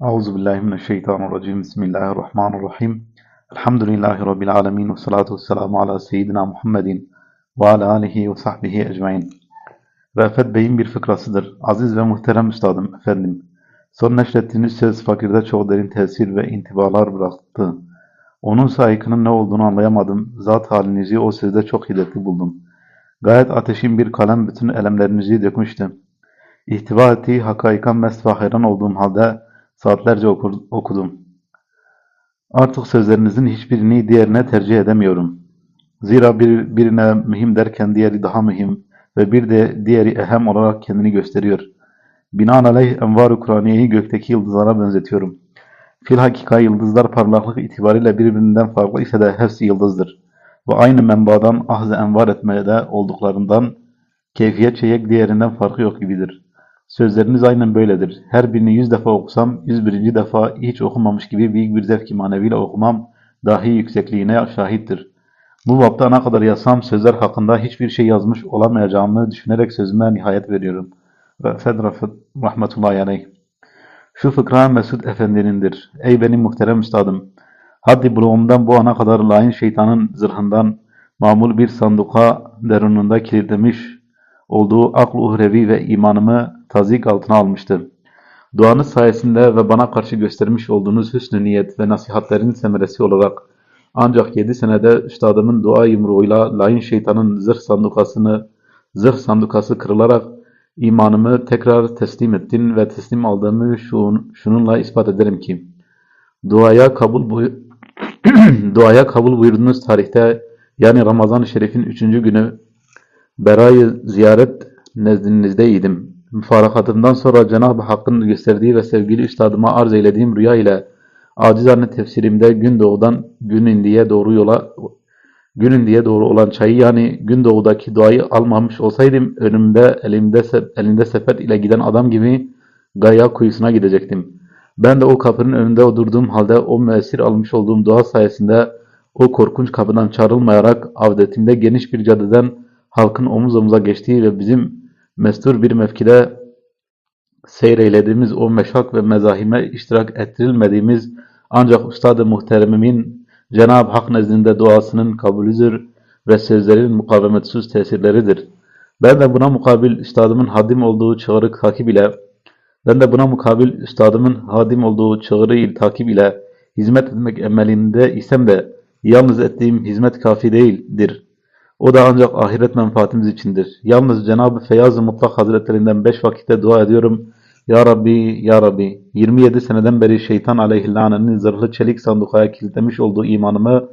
Euzu billahi mineşşeytanirracim. Bismillahirrahmanirrahim. Elhamdülillahi rabbil alamin ve salatu vesselamu ala seyyidina Muhammedin ve ala alihi ve sahbihi ecmaîn. Rafet Bey'in bir fıkrasıdır. Aziz ve muhterem üstadım efendim. Son neşrettiğiniz söz fakirde çok derin tesir ve intibalar bıraktı. Onun saykının ne olduğunu anlayamadım. Zat halinizi o sözde çok hiddetli buldum. Gayet ateşin bir kalem bütün elemlerinizi dökmüştü. İhtiva ettiği hakaika mest ve hayran olduğum halde saatlerce okur- okudum. Artık sözlerinizin hiçbirini diğerine tercih edemiyorum. Zira bir, birine mühim derken diğeri daha mühim ve bir de diğeri ehem olarak kendini gösteriyor. Binaenaleyh envar-ı Kur'aniye'yi gökteki yıldızlara benzetiyorum. Filhakika yıldızlar parlaklık itibariyle birbirinden farklı ise de hepsi yıldızdır. Ve aynı menbadan ahz-ı envar etmede olduklarından keyfiyet çeyek diğerinden farkı yok gibidir. Sözleriniz aynen böyledir. Her birini yüz defa okusam, yüz birinci defa hiç okumamış gibi büyük bir zevk-i maneviyle okumam dahi yüksekliğine şahittir. Bu bapta ne kadar yazsam sözler hakkında hiçbir şey yazmış olamayacağımı düşünerek sözüme nihayet veriyorum. Rafet Rafet rahmetullahi aleyh. Şu fıkra Mesud Efendi'nindir. Ey benim muhterem üstadım! Haddi buluğumdan bu ana kadar lain şeytanın zırhından mamul bir sanduka derununda kilitlemiş olduğu akl uhrevi ve imanımı tazik altına almıştır. Duanız sayesinde ve bana karşı göstermiş olduğunuz hüsnü niyet ve nasihatlerin semeresi olarak ancak yedi senede üstadımın dua yumruğuyla lain şeytanın zırh sandukasını zırh sandukası kırılarak imanımı tekrar teslim ettin ve teslim aldığımı şun, şununla ispat ederim ki duaya kabul buy duaya kabul buyurduğunuz tarihte yani Ramazan-ı Şerif'in üçüncü günü Berayı ziyaret nezdinizdeydim. Müfarakatımdan sonra Cenab-ı Hakk'ın gösterdiği ve sevgili üstadıma arz eylediğim rüya ile acizane tefsirimde gün doğudan gün indiye doğru yola gün indiye doğru olan çayı yani gün doğudaki duayı almamış olsaydım önümde elimde elinde sepet ile giden adam gibi gaya kuyusuna gidecektim. Ben de o kapının önünde oturduğum halde o müessir almış olduğum dua sayesinde o korkunç kapıdan çağrılmayarak avdetimde geniş bir caddeden halkın omuz omuza geçtiği ve bizim mestur bir mevkide seyreylediğimiz o meşak ve mezahime iştirak ettirilmediğimiz ancak Üstad-ı Muhteremimin Cenab-ı Hak nezdinde duasının kabulüdür ve sözlerin mukavemetsiz tesirleridir. Ben de buna mukabil üstadımın hadim olduğu çağrı takip ile ben de buna mukabil üstadımın hadim olduğu çağrı takip ile hizmet etmek emelinde isem de yalnız ettiğim hizmet kafi değildir. O da ancak ahiret menfaatimiz içindir. Yalnız Cenab-ı Feyyaz-ı Mutlak Hazretlerinden beş vakitte dua ediyorum. Ya Rabbi, Ya Rabbi, 27 seneden beri şeytan aleyhillanenin zırhlı çelik sandukaya kilitlemiş olduğu imanımı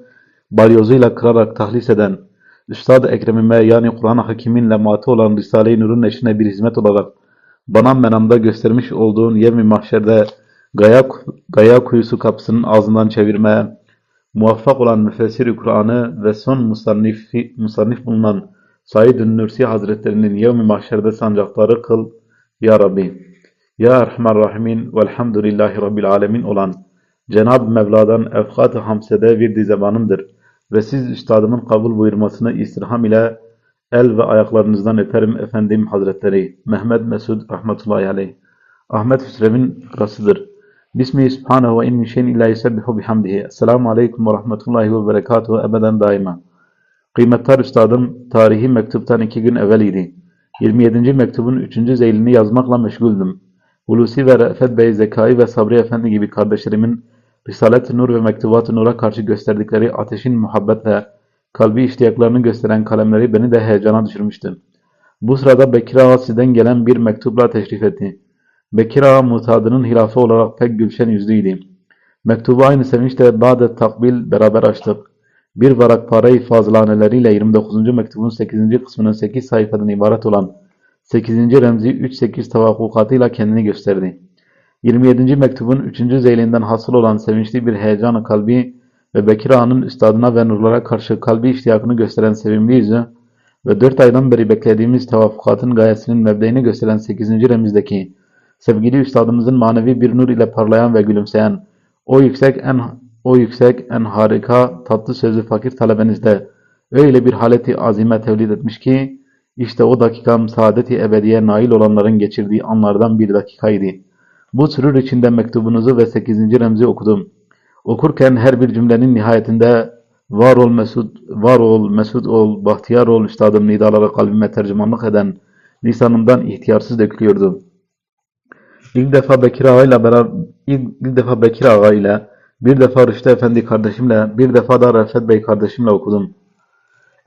balyozuyla kırarak tahlis eden, Üstad-ı Ekremime yani Kur'an-ı Hakim'in lemati olan Risale-i Nur'un eşine bir hizmet olarak bana menamda göstermiş olduğun yevmi mahşerde gaya, gaya kuyusu kapısının ağzından çevirmeye, muvaffak olan müfessir-i Kur'an'ı ve son musannif, musannif bulunan Said-ül Nursi Hazretlerinin yevmi mahşerde sancakları kıl Ya Rabbi. Ya Erhamer Rahimin velhamdülillahi Rabbil Alemin olan Cenab-ı Mevla'dan efkat-ı hamsede bir dizebanımdır ve siz üstadımın kabul buyurmasını istirham ile el ve ayaklarınızdan öperim efendim Hazretleri. Mehmet Mesud rahmetullahi aleyh. Ahmet Hüsrev'in fıkrasıdır. Bismihi subhanehu ve in şeyin illa yusebbihu bihamdihi. Esselamu aleyküm ve rahmetullahi ve berekatuhu ebeden daima. Kıymetli üstadım, tarihi mektuptan iki gün evvel idi. 27. mektubun 3. zeylini yazmakla meşguldüm. Hulusi ve Refet Bey, Zekai ve Sabri Efendi gibi kardeşlerimin Risalet-i Nur ve Mektubat-ı Nur'a karşı gösterdikleri ateşin muhabbetle kalbi iştiyaklarını gösteren kalemleri beni de heyecana düşürmüştü. Bu sırada Bekir Ağa gelen bir mektupla teşrif etti. Bekir Ağa mutadının hilafı olarak pek gülşen yüzlüydü. Mektubu aynı sevinçle Ba'de takbil beraber açtık. Bir varak parayı fazlaneleriyle 29. mektubun 8. kısmının 8 sayfadan ibaret olan 8. remzi 3-8 tavakkukatıyla kendini gösterdi. 27. mektubun 3. zeylinden hasıl olan sevinçli bir heyecanı kalbi ve Bekir Ağa'nın üstadına ve nurlara karşı kalbi iştiyakını gösteren sevimli yüzü ve 4 aydan beri beklediğimiz tavaffukatın gayesinin mebdeini gösteren 8. remizdeki sevgili üstadımızın manevi bir nur ile parlayan ve gülümseyen o yüksek en o yüksek en harika tatlı sözü fakir talebenizde öyle bir haleti azime tevlid etmiş ki işte o dakikam saadeti ebediye nail olanların geçirdiği anlardan bir dakikaydı. Bu sürür içinde mektubunuzu ve 8. remzi okudum. Okurken her bir cümlenin nihayetinde var ol mesut, var ol, mesut ol, bahtiyar ol üstadım nidalara kalbime tercümanlık eden lisanımdan ihtiyarsız dökülüyordu. İlk defa Bekir Ağa ile beraber, ilk, ilk defa Bekir Ağa ile, bir defa Rüştü Efendi kardeşimle, bir defa da Refet Bey kardeşimle okudum.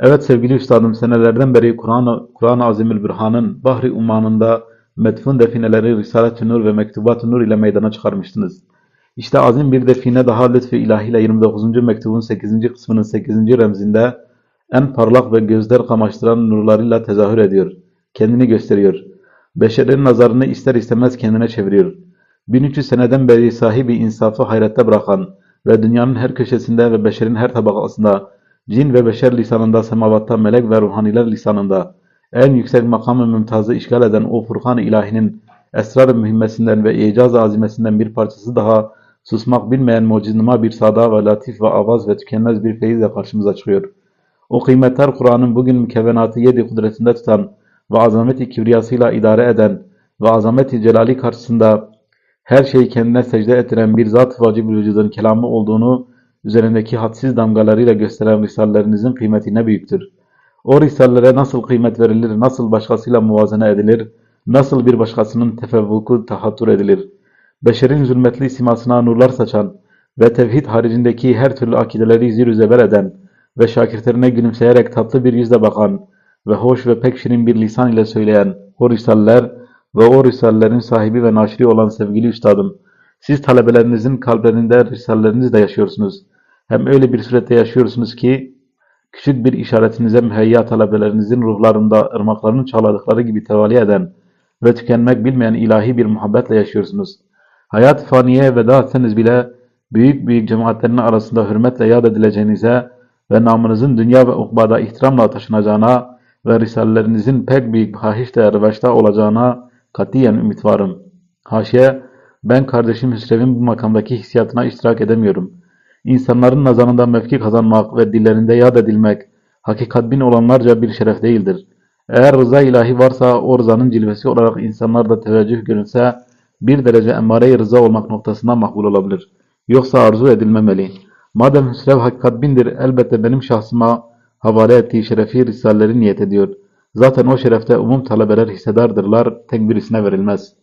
Evet sevgili üstadım senelerden beri Kur'an-ı Kur'an-ı Azimülbürhan'ın Bahri Umman'ında metfun defineleri Risalet-i Nur ve Mektubat-ı Nur ile meydana çıkarmıştınız. İşte azim bir define daha lütfü ilahiyle 29. mektubun 8. kısmının 8. remzinde en parlak ve gözler kamaştıran nurlarıyla tezahür ediyor. Kendini gösteriyor. Beşerin nazarını ister istemez kendine çeviriyor. 1300 seneden beri sahibi insafı hayrette bırakan ve dünyanın her köşesinde ve beşerin her tabakasında cin ve beşer lisanında, semavatta melek ve ruhaniler lisanında en yüksek makamı mümtazı işgal eden o Furkan-ı İlahi'nin esrar-ı mühimmesinden ve icaz-ı azimesinden bir parçası daha susmak bilmeyen mucizlima bir sada ve latif ve avaz ve tükenmez bir feyizle karşımıza çıkıyor. O kıymetler Kur'an'ın bugün mükevvenatı yedi kudretinde tutan ve azameti kibriyasıyla idare eden ve azameti celali karşısında her şeyi kendine secde ettiren bir zat-ı vacib vücudun kelamı olduğunu üzerindeki hadsiz damgalarıyla gösteren risalelerinizin kıymeti ne büyüktür. O risallere nasıl kıymet verilir, nasıl başkasıyla muvazene edilir, nasıl bir başkasının tefevvuku tahattür edilir. Beşerin zulmetli simasına nurlar saçan ve tevhid haricindeki her türlü akideleri zir zeber eden ve şakirtlerine gülümseyerek tatlı bir yüzle bakan ve hoş ve pek şirin bir lisan ile söyleyen o risaller ve o risallerin sahibi ve naşri olan sevgili üstadım, siz talebelerinizin kalplerinde risallerinizle yaşıyorsunuz. Hem öyle bir surette yaşıyorsunuz ki, küçük bir işaretinize müheyya talebelerinizin ruhlarında ırmakların çağladıkları gibi tevali eden ve tükenmek bilmeyen ilahi bir muhabbetle yaşıyorsunuz. Hayat faniye veda etseniz bile, büyük büyük cemaatlerin arasında hürmetle yad edileceğinize ve namınızın dünya ve ukbada ihtiramla taşınacağına ve risalelerinizin pek büyük hahiş değer revaçta olacağına katiyen ümit varım. Haşiye, ben kardeşim Hüsrev'in bu makamdaki hissiyatına iştirak edemiyorum. İnsanların nazarında mevki kazanmak ve dillerinde yad edilmek, hakikat bin olanlarca bir şeref değildir. Eğer rıza ilahi varsa o rızanın cilvesi olarak insanlarda teveccüh görünse, bir derece emmare-i rıza olmak noktasında makbul olabilir. Yoksa arzu edilmemeli. Madem Hüsrev hakikat bindir, elbette benim şahsıma havale ettiği şerefi risalleri niyet ediyor. Zaten o şerefte umum talebeler hissedardırlar, tek birisine verilmez.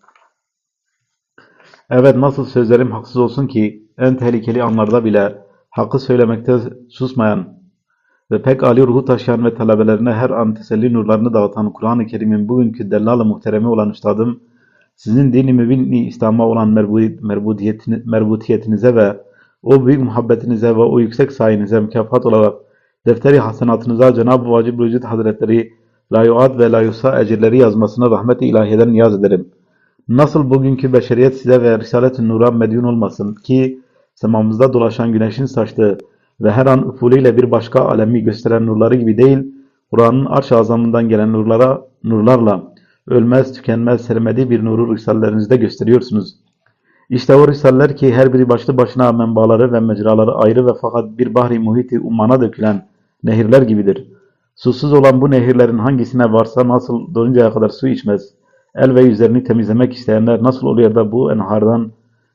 Evet nasıl sözlerim haksız olsun ki, en tehlikeli anlarda bile hakkı söylemekte susmayan ve pek âli ruhu taşıyan ve talebelerine her an teselli nurlarını dağıtan Kur'an-ı Kerim'in bugünkü dellal-ı muhteremi olan üstadım, sizin dini mübin İslam'a olan merbutiyetinize ve o büyük muhabbetinize ve o yüksek sayenize mükafat olarak defteri hasenatınıza Cenab-ı Vacib Vücud Hazretleri layuat ve layusa ecirleri yazmasına rahmet-i ilahiyeden niyaz ederim. Nasıl bugünkü beşeriyet size ve Risalet-i Nur'a medyun olmasın ki semamızda dolaşan güneşin saçtığı ve her an ufuliyle bir başka alemi gösteren nurları gibi değil, Kur'an'ın arş azamından gelen nurlara, nurlarla ölmez, tükenmez, sermediği bir nuru risalelerinizde gösteriyorsunuz. İşte o risaller ki her biri başlı başına menbaları ve mecraları ayrı ve fakat bir bahri muhiti ummana dökülen nehirler gibidir. Susuz olan bu nehirlerin hangisine varsa nasıl doyuncaya kadar su içmez, el ve yüzlerini temizlemek isteyenler nasıl oluyor da bu enhardan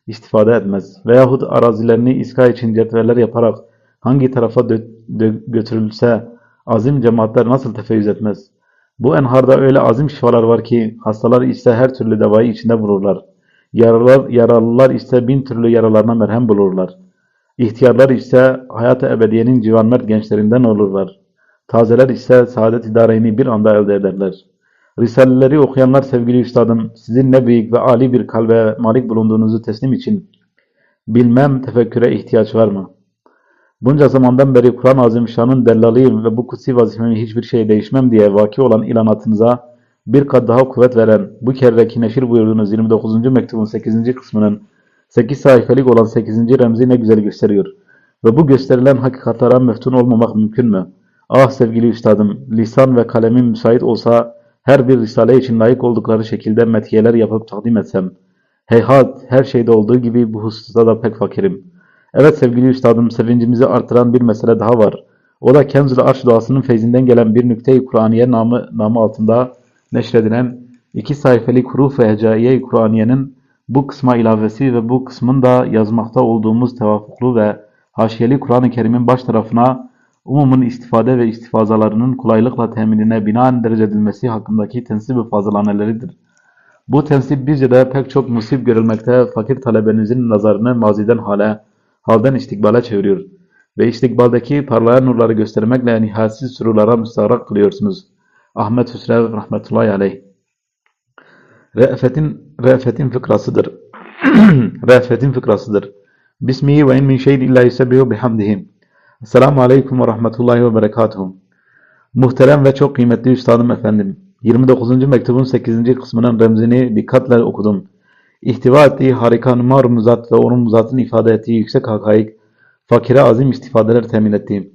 istifade etmez veyahut arazilerini iska için cetveller yaparak hangi tarafa götürülse azim cemaatler nasıl tefeyyüz etmez. Bu enharda öyle azim şifalar var ki hastalar ise her türlü devayı içinde vururlar. Yaralılar, yaralılar ise bin türlü yaralarına merhem bulurlar. İhtiyarlar ise hayat-ı ebediyenin civan mert gençlerinden olurlar. Tazeler ise saadet idareyini bir anda elde ederler. Risaleleri okuyanlar sevgili üstadım, sizin ne büyük ve ali bir kalbe malik bulunduğunuzu teslim için bilmem tefekküre ihtiyaç var mı? Bunca zamandan beri Kur'an-ı Azimüşşan'ın dellalıyım ve bu kutsi vazifemi hiçbir şey değişmem diye vaki olan ilanatınıza bir kat daha kuvvet veren bu kerreki neşir buyurduğunuz 29. mektubun 8. kısmının 8 sayfalık olan 8. remzi ne güzel gösteriyor. Ve bu gösterilen hakikatlara meftun olmamak mümkün mü? Ah sevgili üstadım, lisan ve kalemim müsait olsa her bir risale için layık oldukları şekilde metiyeler yapıp takdim etsem. Heyhat, her şeyde olduğu gibi bu hususta da pek fakirim. Evet sevgili üstadım, sevincimizi artıran bir mesele daha var. O da Kenzül Arş duasının feyzinden gelen bir nükte-i Kur'aniye namı, namı altında neşredilen iki sayfalık huruf ve hecaiye-i Kur'aniyenin bu kısma ilavesi ve bu kısmın da yazmakta olduğumuz tevafuklu ve haşiyeli Kur'an-ı Kerim'in baş tarafına umumun istifade ve istifazalarının kolaylıkla teminine binaen derece edilmesi hakkındaki tensib-i fazlaneleridir. Bu tensip bizce de pek çok musib görülmekte fakir talebenizin nazarını maziden hale, halden istikbale çeviriyor ve istikbaldeki parlayan nurları göstermekle nihayetsiz sürurlara müstarak kılıyorsunuz. Ahmet Hüsrev rahmetullahi aleyh. Re'fetin, re'fetin fıkrasıdır. re'fetin fıkrasıdır. Bismihi ve in min şeyin illa yusebbihu bihamdihi. Esselamu aleyküm ve rahmetullahi ve berekatuhu. Muhterem ve çok kıymetli üstadım efendim. 29. mektubun 8. kısmının remzini dikkatle okudum. İhtiva ettiği harika marumuzat ve onun muzatın ifade ettiği yüksek hakaik, fakire azim istifadeler temin etti.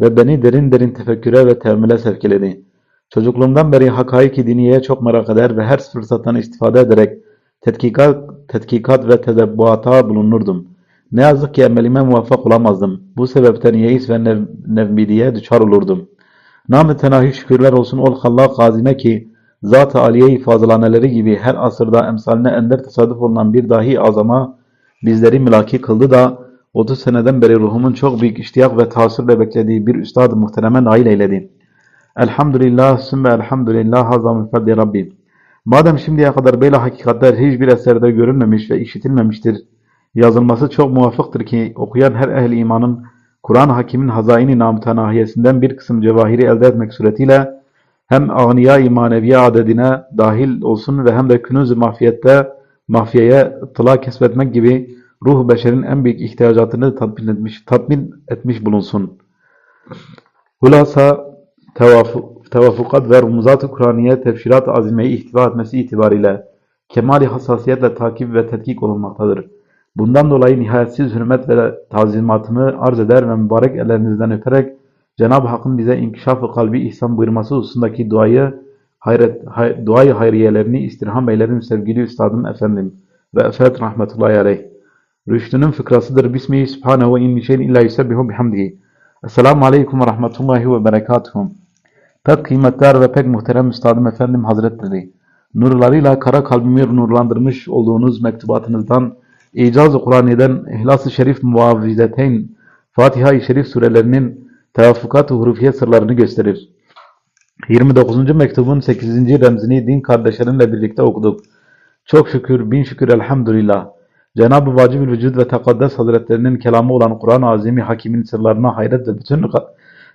Ve beni derin derin tefekküre ve tevmile sevk. Çocukluğumdan beri hakaik-i diniyeye çok merak eder ve her fırsattan istifade ederek tetkikat, tetkikat ve tedebbuata bulunurdum. Ne yazık ki emelime muvaffak olamazdım. Bu sebepten yeis ve nev, nevmidiye düçar olurdum. Nam-ı tenahi şükürler olsun ol hallak azime ki zat-ı aliye-i fazlaneleri gibi her asırda emsaline ender tesadüf olunan bir dahi azama bizleri milaki kıldı da 30 seneden beri ruhumun çok büyük iştiyak ve taassurla beklediği bir üstad-ı muhtereme nail eyledi. Elhamdülillah, sümme elhamdülillah, hazamın fadli Rabbi. Madem şimdiye kadar böyle hakikatler hiçbir eserde görülmemiş ve işitilmemiştir, yazılması çok muvaffıktır ki okuyan her ehli imanın Kur'an Hakim'in hazaini namütenahiyesinden bir kısım cevahiri elde etmek suretiyle hem ağniya-i maneviye adedine dahil olsun ve hem de künuz-ü mahfiyette mahfiyeye ıttıla kesbetmek gibi ruh beşerin en büyük ihtiyacatını tatmin etmiş, tatmin etmiş bulunsun. Hulasa tevafukat ve rumuzat-ı Kur'aniye tefsirat-ı azimeyi ihtiva etmesi itibariyle kemali hassasiyetle takip ve tetkik olunmaktadır. Bundan dolayı nihayetsiz hürmet ve tazimatımı arz eder ve mübarek ellerinizden öperek Cenab-ı Hakk'ın bize inkişaf-ı kalbi ihsan buyurması hususundaki duayı, hayret, hay, duayı hayriyelerini istirham eylerim sevgili üstadım efendim ve efet rahmetullahi aleyh. Rüştünün fıkrasıdır. Bismihi subhanehu ve in şeyin illa yusebbihu bihamdihi. Esselamu aleyküm ve rahmetullahi ve berekatuhum. Pek kıymetli ve pek muhterem üstadım efendim hazretleri. Nurlarıyla kara kalbimi nurlandırmış olduğunuz mektubatınızdan İcaz-ı Kur'an'dan İhlas-ı Şerif Muavvizeteyn Fatiha-i Şerif surelerinin tevaffukat-ı hurufiye sırlarını gösterir. 29. mektubun 8. remzini din kardeşlerimle birlikte okuduk. Çok şükür, bin şükür elhamdülillah. Cenab-ı Vacib-ül Vücud ve Tekaddes Hazretlerinin kelamı olan Kur'an-ı Azimi Hakim'in sırlarına hayret ve bütün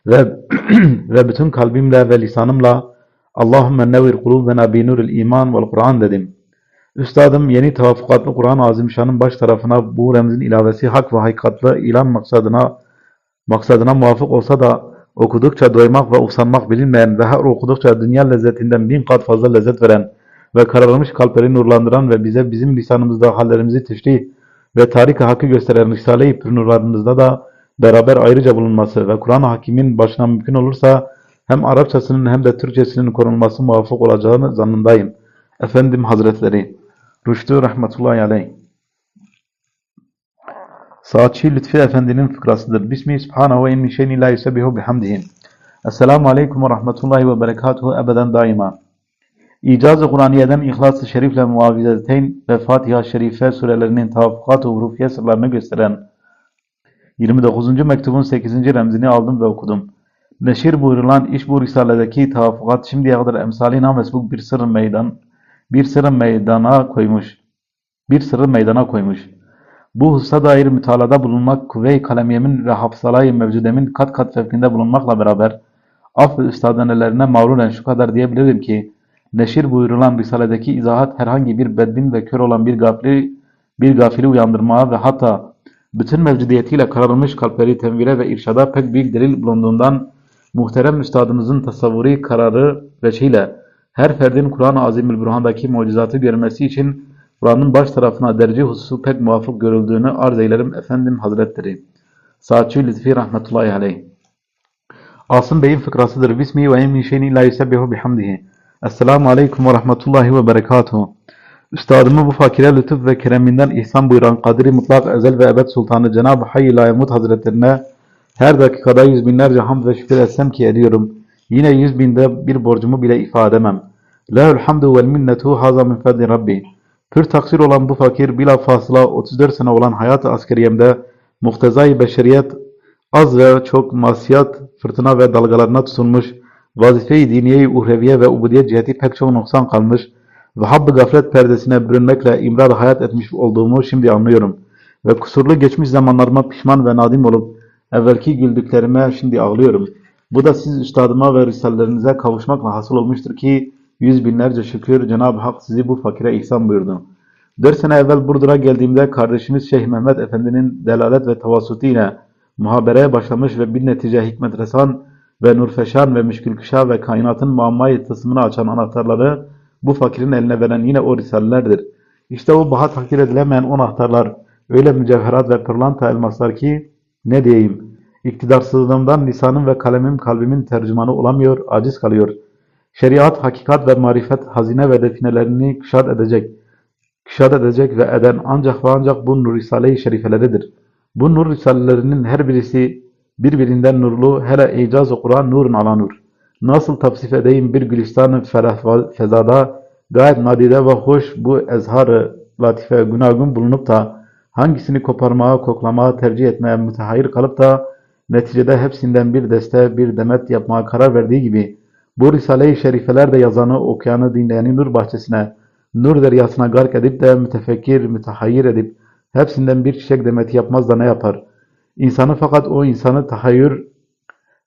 ve, ve bütün kalbimle ve lisanımla Allahümme nevir kulubena bi nuril iman vel Kur'an dedim. Üstadım yeni tevafukatlı Kur'an-ı Azimşan'ın baş tarafına bu remzin ilavesi hak ve hakikatlı ilan maksadına maksadına muvafık olsa da okudukça doymak ve usanmak bilinmeyen ve her okudukça dünya lezzetinden bin kat fazla lezzet veren ve kararmış kalpleri nurlandıran ve bize bizim lisanımızda hallerimizi teşrih ve tarik-i hakkı gösteren Risale-i Pür nurlarınızda da beraber ayrıca bulunması ve Kur'an-ı Hakim'in başına mümkün olursa hem Arapçasının hem de Türkçesinin korunması muvafık olacağını zannındayım. Efendim Hazretleri Rüştü rahmetullahi aleyh. Saatçi Lütfi Efendi'nin fıkrasıdır. Bismihi subhanahu ve in min şeyin la yusebbihu bihamdihi. Esselamu aleyküm ve rahmetullahi ve berekatuhu ebeden daima. İcaz-ı Kur'aniye'den İhlas-ı Şerif'le Muavizeteyn ve Fatiha-i Şerife surelerinin tavaffukat-ı hurufiye sırlarını gösteren 29. mektubun 8. remzini aldım ve okudum. Neşir buyurulan iş bu risaledeki tavaffukat şimdiye kadar emsali namesbuk bir sırrın meydan bir sırrı meydana koymuş. Bir sırrı meydana koymuş. Bu hususa dair mütalada bulunmak, kuvve-i kalemiyemin ve hafsalayı mevcudemin kat kat fevkinde bulunmakla beraber af ve üstadenelerine mağruren şu kadar diyebilirim ki neşir buyurulan risaledeki izahat herhangi bir bedbin ve kör olan bir gafili, bir gafili uyandırmaya ve hatta bütün mevcudiyetiyle kararılmış kalpleri tenvire ve irşada pek büyük delil bulunduğundan muhterem üstadımızın tasavvuri kararı ve şeyle her ferdin Kur'an-ı Azimülbürhan'daki mucizatı görmesi için Kur'an'ın baş tarafına derece hususu pek muvafık görüldüğünü arz eylerim efendim hazretleri. Saatçı Lütfi rahmetullahi aleyh. Asım Bey'in fıkrasıdır. Bismihi ve emmin şeyin illa yusebbihu bihamdihi. Esselamu aleyküm ve rahmetullahi ve berekatuhu. Üstadımı bu fakire lütuf ve kereminden ihsan buyuran Kadiri Mutlak Ezel ve Ebed Sultanı Cenab-ı Hayy Layemut Hazretlerine her dakikada yüz binlerce hamd ve şükür etsem ki ediyorum. Yine yüz binde bir borcumu bile ifade edemem. Lehül hamdu vel minnetu haza min fadli Rabbi. Pür taksir olan bu fakir bilafasıla 34 sene olan hayat-ı askeriyemde muhtezai beşeriyet az ve çok masiyat, fırtına ve dalgalarına tutulmuş, vazife-i diniye-i uhreviye ve ubudiyet ciheti pek çok noksan kalmış ve habb-ı gaflet perdesine bürünmekle imrar hayat etmiş olduğumu şimdi anlıyorum. Ve kusurlu geçmiş zamanlarıma pişman ve nadim olup evvelki güldüklerime şimdi ağlıyorum. Bu da siz üstadıma ve risallerinize kavuşmakla hasıl olmuştur ki yüz binlerce şükür Cenab-ı Hak sizi bu fakire ihsan buyurdu. Dört sene evvel Burdur'a geldiğimde kardeşimiz Şeyh Mehmet Efendi'nin delalet ve tavasutu ile muhabereye başlamış ve bir netice hikmet resan ve nurfeşan ve müşkülküşa ve kainatın muammayı tısmını açan anahtarları bu fakirin eline veren yine o risalelerdir. İşte o baha takdir edilemeyen o anahtarlar öyle mücevherat ve pırlanta elmaslar ki ne diyeyim iktidarsızlığımdan lisanım ve kalemim kalbimin tercümanı olamıyor, aciz kalıyor. Şeriat, hakikat ve marifet hazine ve definelerini küşat edecek, küşat edecek ve eden ancak ve ancak bu nur risale-i şerifeleridir. Bu nur risalelerinin her birisi birbirinden nurlu, hele icaz-ı Kur'an nurun ala nur. Nasıl tavsif edeyim bir gülistan-ı ferah fezada gayet nadide ve hoş bu ezhar-ı latife günagun bulunup da hangisini koparmaya, koklamaya, tercih etmeye mütehayir kalıp da neticede hepsinden bir deste, bir demet yapmaya karar verdiği gibi bu Risale-i Şerifeler de yazanı, okuyanı, dinleyeni nur bahçesine, nur deryasına gark edip de mütefekkir, mütehayyir edip hepsinden bir çiçek demeti yapmaz da ne yapar? İnsanı fakat o insanı tahayyür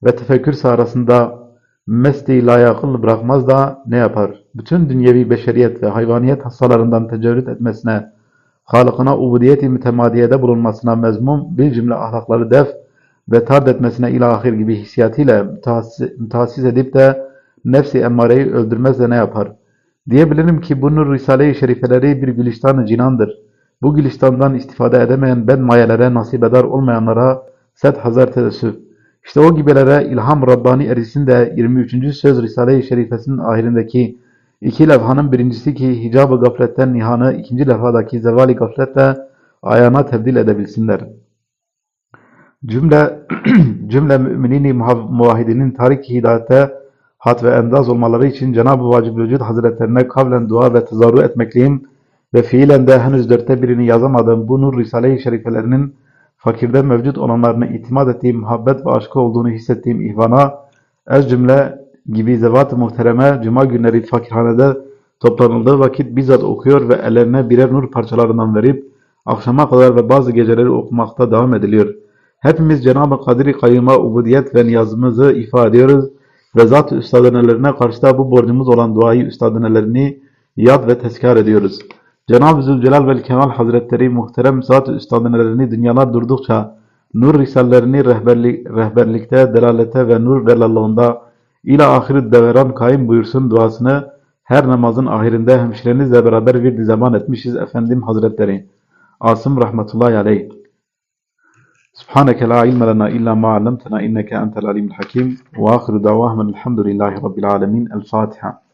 ve tefekkür arasında mesti layakıl bırakmaz da ne yapar? Bütün dünyevi beşeriyet ve hayvaniyet hastalarından tecerrüt etmesine, Halıkına ubudiyeti mütemadiyede bulunmasına mezmum bir cümle ahlakları def ve tard etmesine ilahir gibi hissiyatıyla müteassis, edip de nefsi emmareyi öldürmez de ne yapar? Diyebilirim ki bu nur Risale-i Şerifeleri bir gülistan-ı cinandır. Bu gülistandan istifade edemeyen ben mayelere nasip eder olmayanlara set hazar teessüf. İşte o gibelere ilham Rabbani erisin de 23. söz Risale-i Şerifesinin ahirindeki iki levhanın birincisi ki hicab-ı gafletten nihanı, ikinci levhadaki zevali gafletle ayağına tebdil edebilsinler. Cümle cümle müminini muvahhidinin tarik hidayete hat ve endaz olmaları için Cenab-ı Vacib Vücud Hazretlerine kavlen dua ve tezarru etmekliyim ve fiilen de henüz dörtte birini yazamadığım bu nur Risale-i Şerifelerinin fakirde mevcut olanlarına itimat ettiğim muhabbet ve aşkı olduğunu hissettiğim ihvana ez cümle gibi zevat-ı muhtereme cuma günleri fakirhanede toplanıldığı vakit bizzat okuyor ve ellerine birer nur parçalarından verip akşama kadar ve bazı geceleri okumakta devam ediliyor. Hepimiz Cenab-ı Kadir-i Kayyum'a ubudiyet ve niyazımızı ifade ediyoruz ve zat-ı üstadınelerini karşı da bu borcumuz olan duayı üstadınelerini yad ve tezkar ediyoruz. Cenab-ı Zülcelal ve Kemal Hazretleri muhterem zat-ı üstadınelerini dünyalar durdukça nur risallerini rehberlik, rehberlikte, delalete ve nur delallığında ila ahir deveran kaim buyursun duasını her namazın ahirinde hemşirenizle beraber bir zaman etmişiz efendim hazretleri. Asım rahmetullahi aleyh. Subhaneke la ilme lena illa ma allamtena inneke entel alimul hakim. Ve ahiru davahmen elhamdülillahi rabbil alemin. El Fatiha.